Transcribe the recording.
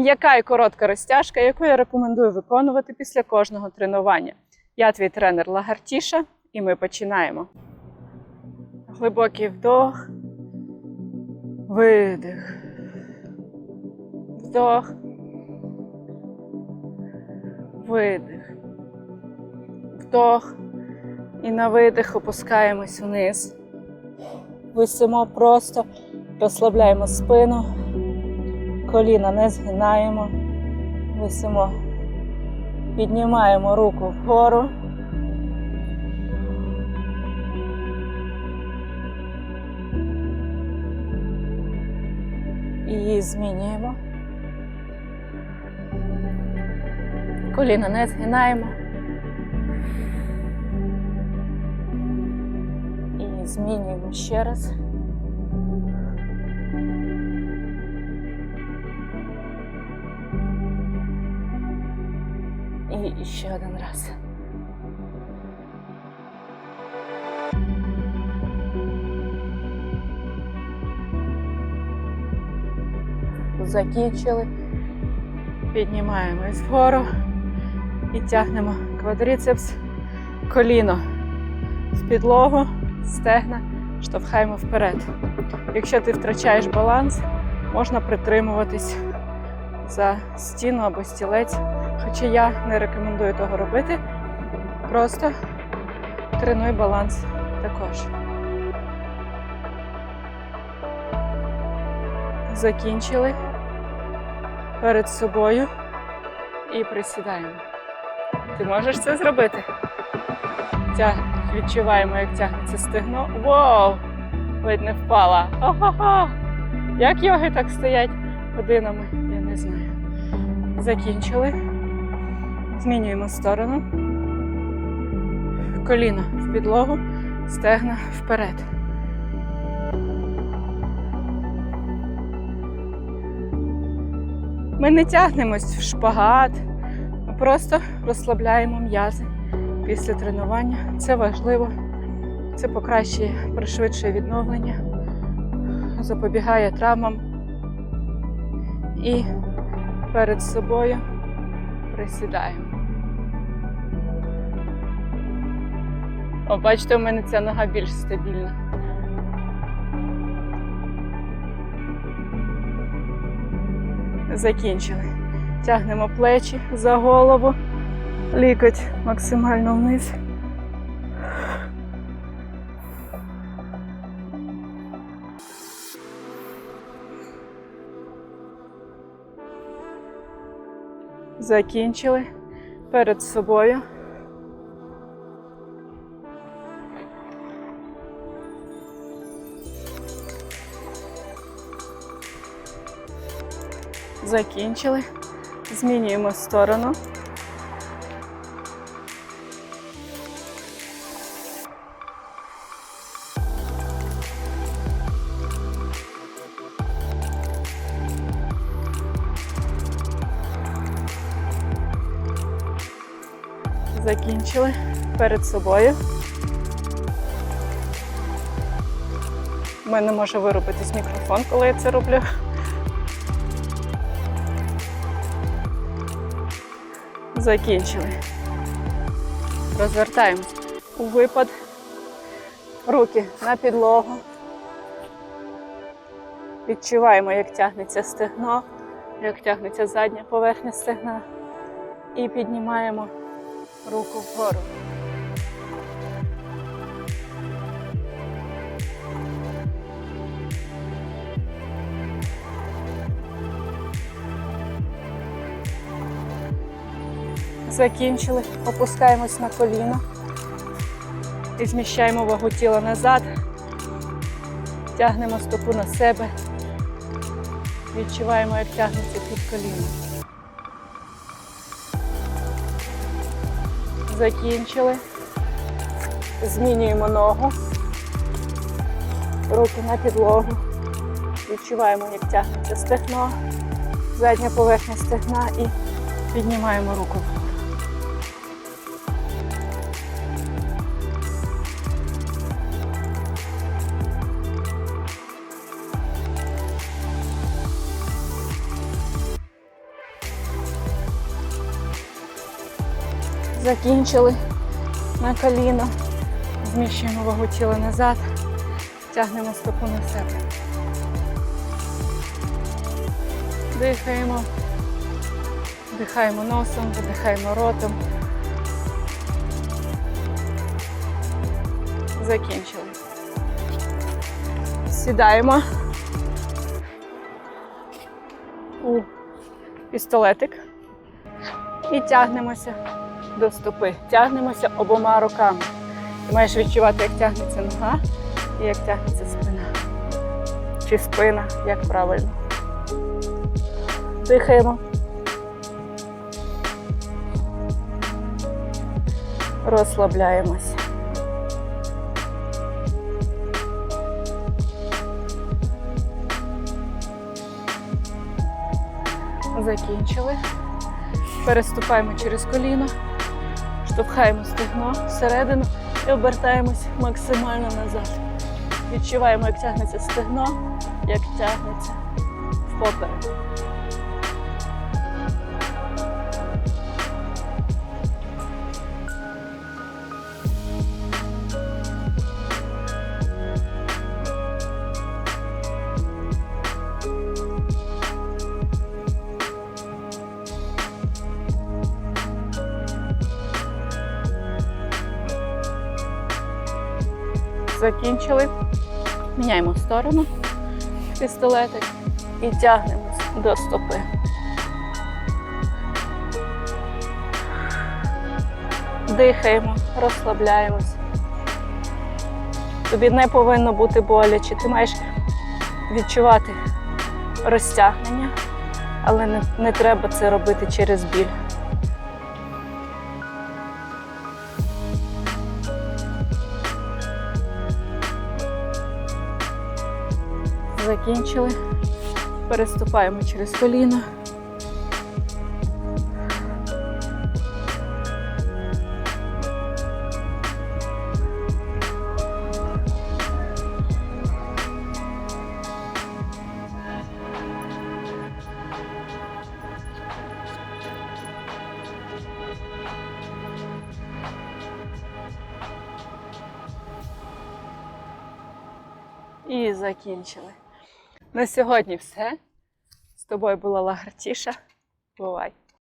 М'яка і коротка розтяжка, яку я рекомендую виконувати після кожного тренування. Я твій тренер Лагартіша, і ми починаємо. Глибокий вдох, видих. Вдох. Видих. Вдох. І на видих опускаємось вниз. Висимо просто, розслабляємо спину, коліна не згинаємо, висимо, піднімаємо руку вгору. Її змінюємо. Коліна не згинаємо. І змінюємо ще раз. І ще один раз. Закінчили. Піднімаємось вгору і тягнемо квадрицепс, коліно в підлогу, стегна, штовхаємо вперед. Якщо ти втрачаєш баланс, можна притримуватись за стіну або стілець. Хоча я не рекомендую того робити. Просто тренуй баланс також. Закінчили перед собою і присідаємо. Ти можеш це зробити? Тяг... Відчуваємо, як тягнеться стегно. Воу! Ледь не впала. Ха-ха-ха! Як йоги так стоять годинами, я не знаю. Закінчили. Змінюємо сторону. Коліно в підлогу, стегна вперед. Ми не тягнемось в шпагат, ми просто розслабляємо м'язи після тренування. Це важливо. Це покращує, пришвидшує відновлення, запобігає травмам. І перед собою присідаємо. О, бачите, у мене ця нога більш стабільна. Закінчили. Тягнемо плечі за голову, лікоть максимально вниз. Закінчили перед собою. Закінчили. Змінюємо сторону. Закінчили перед собою. У мене може виробитись мікрофон, коли я це роблю. Закінчили. Розвертаємось у випад. Руки на підлогу. Відчуваємо, як тягнеться стегно, як тягнеться задня поверхня стегна. І піднімаємо руку вгору. Закінчили, опускаємось на коліно. І зміщаємо вагу тіла назад, тягнемо стопу на себе, відчуваємо, як тягнеться під коліно. Закінчили. Змінюємо ногу, руки на підлогу. Відчуваємо, як тягнеться стегно, задня поверхня стегна і піднімаємо руку Закінчили на коліно. Зміщуємо вагу тіла назад. Тягнемо стопу на себе. Дихаємо. Вдихаємо носом, видихаємо ротом. Закінчили. Сідаємо у пістолетик і тягнемося до стопи. Тягнемося обома руками. Ти маєш відчувати, як тягнеться нога і як тягнеться спина. Чи спина, як правильно. Дихаємо. Розслабляємося. Закінчили. Переступаємо через коліно, штовхаємо стегно всередину і обертаємось максимально назад. Відчуваємо, як тягнеться стегно, як тягнеться впоперек. Закінчили. Міняємо сторону пістолетик і тягнемось до стопи. Дихаємо, розслабляємось. Тобі не повинно бути боляче. Ти маєш відчувати розтягнення, але не, не треба це робити через біль. Закінчили. Переступаємо через коліно. Закінчили. На сьогодні все. З тобою була Лагартіша. Бувай!